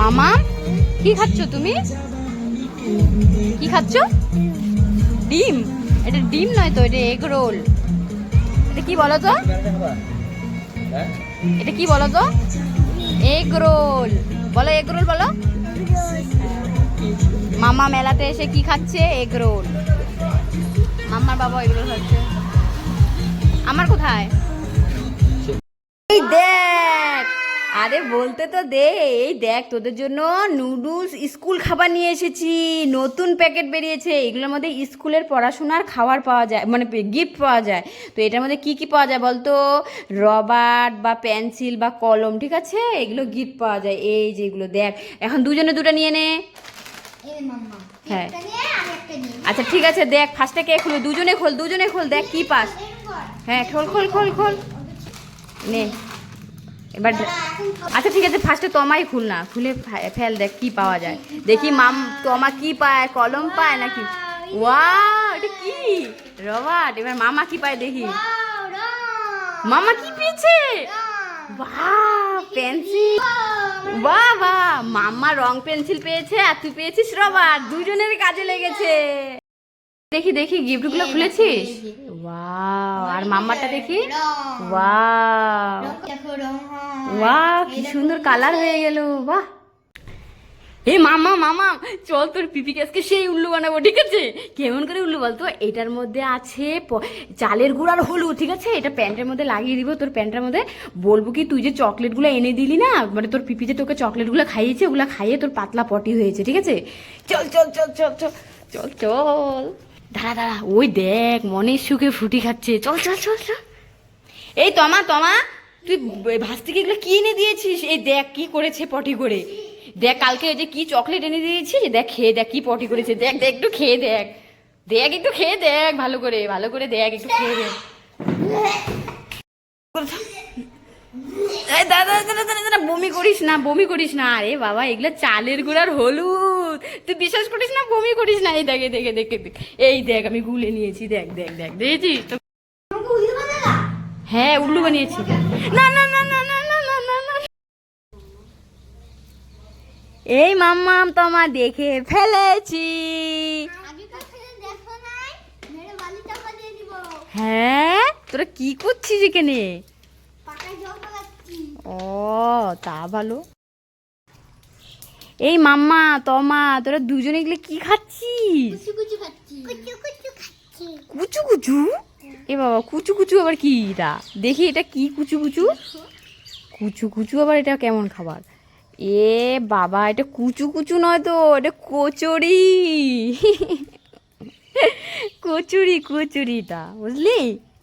মামা, কি খাচ্ছ তুমি? কি খাচ্ছ? ডিম। এটা ডিম নয় তো, এটা এগ রোল এটা কি বলো তো? এটা কি বলো তো? এগ রোল বলো এগ রোল বলো। মামা মেলাতে এসে কি খাচ্ছে? এগ রোল মামার বাবা এগ রোল খাচ্ছে। আমার কোথায়? দেখ। আরে বলতে তো দে এই দেখ তোদের জন্য নুডলস স্কুল খাবার নিয়ে এসেছি। নতুন প্যাকেট বেরিয়েছে এগুলোর মধ্যে স্কুলের পড়াশোনার খাবার পাওয়া যায় মানে গিফট পাওয়া যায়। তো এটার মধ্যে কি কি পাওয়া যায় বলতো? রবার বা পেন্সিল বা কলম ঠিক আছে? এগুলো গিফট পাওয়া যায় এই যে এগুলো দেখ। এখন দুজনে দুটো নিয়ে নে। হ্যাঁ। আচ্ছা ঠিক আছে দেখ ফার্স্টে কে খুলবে? দুজনে খোল দুজনে খোল দেখ কি পাস। হ্যাঁ খোল খোল খোল খোল। নে। এবার। আচ্ছা ঠিক আছে ফার্স্টে তমাই খুল না। খুলে ফেল, দেখ কি পাওয়া যায়। দেখি মাম, তমা কি পায়, কলম পায় নাকি? ওয়া কি? রবার্ট, এবার মামা কি পায় দেখি। মামা কি পেয়েছে। বাহ, পেন্সিল। বাহ বাহ, মামা রং পেন্সিল পেয়েছে, আর তুই পেয়েছিস রবার দুজনের কাজে লেগেছে। দেখি দেখি, গিফটগুলো খুলেছিস? ওয়াও আর মাম্মাটা দেখি। ওয়াও। বাহ কি সুন্দর কালার হয়ে গেল বাহ এ মামা মামা চল তোর পিপি আজকে সেই উল্লু বানাবো ঠিক আছে? কেমন করে উল্লু বলতো? এটার মধ্যে আছে চালের গুঁড় আর হলুদ ঠিক আছে? এটা প্যান্টের মধ্যে লাগিয়ে দিব তোর প্যান্টের মধ্যে। বলব কি তুই যে চকলেটগুলো এনে দিলি না মানে তোর পিপি যে তোকে চকলেটগুলো খাইয়েছে ওগুলো খাইয়ে তোর পাতলা পটি হয়েছে ঠিক আছে? চল চল চল চল চল চল চল। দাঁড়া দাঁড়া। ওই দেখ, মনের সুখে ফুটি খাচ্ছে। চল চল চল চল। এই তমা তমা। তুই ভাস থেকে এগুলো কি এনে দিয়েছিস? এই দেখ, কি করেছে পটি করে। দেখ, কালকে ওই যে কি চকলেট এনে দিয়েছিস? দেখ, খেয়ে দেখ, কি পটি করেছে। দেখ দেখ, একটু খেয়ে দেখ। দেখ, একটু খেয়ে দেখ, ভালো করে ভালো করে দেখ, একটু খেয়ে দেখ। দাদা দাদা দাদা, বমি করিস না, বমি করিস না। আরে বাবা, এগুলো চালের গুঁড়ার হলুদ। তুই বিশ্বাস করিস না? বমি করিস না? এই দেখে দেখে দেখে এই দেখ। আমি গুলে নিয়েছি। দেখ দেখ দেখ। দেখেছিস তো? হ্যাঁ উল্লু বানিয়েছি। না না না না না না না না না। এই মাম্মাম তোমা দেখে ফেলেছি। হ্যাঁ তোরা কি করছিস এখানে। ও তা ভালো। এই মাম্মা তমা তোরা দুজনে গেলে কি খাচ্ছিস? কুচু কুচু কুচু এ বাবা কুচু কুচু আবার কি এটা? দেখি এটা কি কুচু কুচু? কুচু কুচু আবার এটা কেমন খাবার? এ বাবা এটা কুচু কুচু নয় তো এটা কচুরি। কচুরি কচুরিটা বুঝলি?